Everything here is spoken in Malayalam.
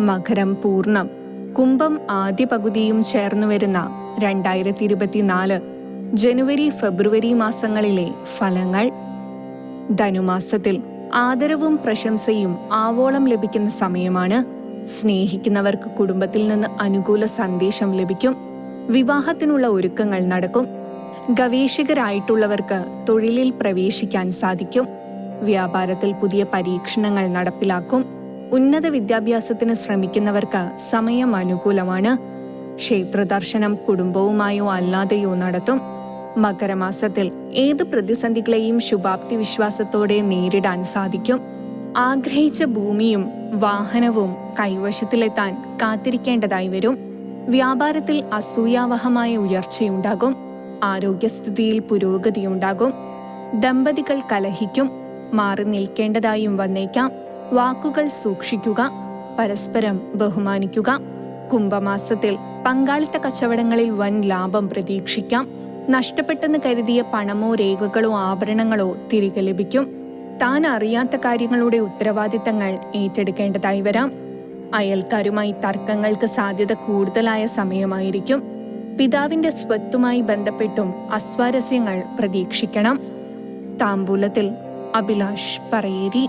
മകരം പൂർണം കുംഭം ആദ്യ പകുതിയും ചേർന്നു വരുന്ന രണ്ടായിരത്തി ഇരുപത്തിനാല് ജനുവരി ഫെബ്രുവരി മാസങ്ങളിലെ ഫലങ്ങൾ. ധനുമാസത്തിൽ ആദരവും പ്രശംസയും ആവോളം ലഭിക്കുന്ന സമയമാണ്. സ്നേഹിക്കുന്നവർക്ക് കുടുംബത്തിൽ നിന്ന് അനുകൂല സന്ദേശം ലഭിക്കും. വിവാഹത്തിനുള്ള ഒരുക്കങ്ങൾ നടക്കും. ഗവേഷകരായിട്ടുള്ളവർക്ക് തൊഴിലിൽ പ്രവേശിക്കാൻ സാധിക്കും. വ്യാപാരത്തിൽ പുതിയ പരീക്ഷണങ്ങൾ നടപ്പിലാക്കും. ഉന്നത വിദ്യാഭ്യാസത്തിന് ശ്രമിക്കുന്നവർക്ക് സമയം അനുകൂലമാണ്. ക്ഷേത്രദർശനം കുടുംബവുമായോ അല്ലാതെയോ നടത്തും. മകരമാസത്തിൽ ഏത് പ്രതിസന്ധികളെയും ശുഭാപ്തി വിശ്വാസത്തോടെ നേരിടാൻ സാധിക്കും. ആഗ്രഹിച്ച ഭൂമിയും വാഹനവും കൈവശത്തിലെത്താൻ കാത്തിരിക്കേണ്ടതായി വരും. വ്യാപാരത്തിൽ അസൂയാവഹമായ ഉയർച്ചയുണ്ടാകും. ആരോഗ്യസ്ഥിതിയിൽ പുരോഗതിയുണ്ടാകും. ദമ്പതികൾ കലഹിക്കും. മാറി നിൽക്കേണ്ടതായും വന്നേക്കാം. വാക്കുകൾ സൂക്ഷിക്കുക പരസ്പരം ബഹുമാനിക്കുക. കുംഭമാസത്തിൽ പങ്കാളിത്ത കച്ചവടങ്ങളിൽ വൻ ലാഭം പ്രതീക്ഷിക്കാം. നഷ്ടപ്പെട്ടെന്ന് കരുതിയ പണമോ രേഖകളോ ആഭരണങ്ങളോ തിരികെ ലഭിക്കും. താൻ അറിയാത്ത കാര്യങ്ങളുടെ ഉത്തരവാദിത്തങ്ങൾ ഏറ്റെടുക്കേണ്ടതായി വരാം. അയൽക്കാരുമായി തർക്കങ്ങൾക്ക് സാധ്യത കൂടുതലായ സമയമായിരിക്കും. പിതാവിന്റെ സ്വത്തുമായി ബന്ധപ്പെട്ടും അസ്വാരസ്യങ്ങൾ പ്രതീക്ഷിക്കണം. താമ്പൂലത്തിൽ അഭിലാഷ് പറയേരി.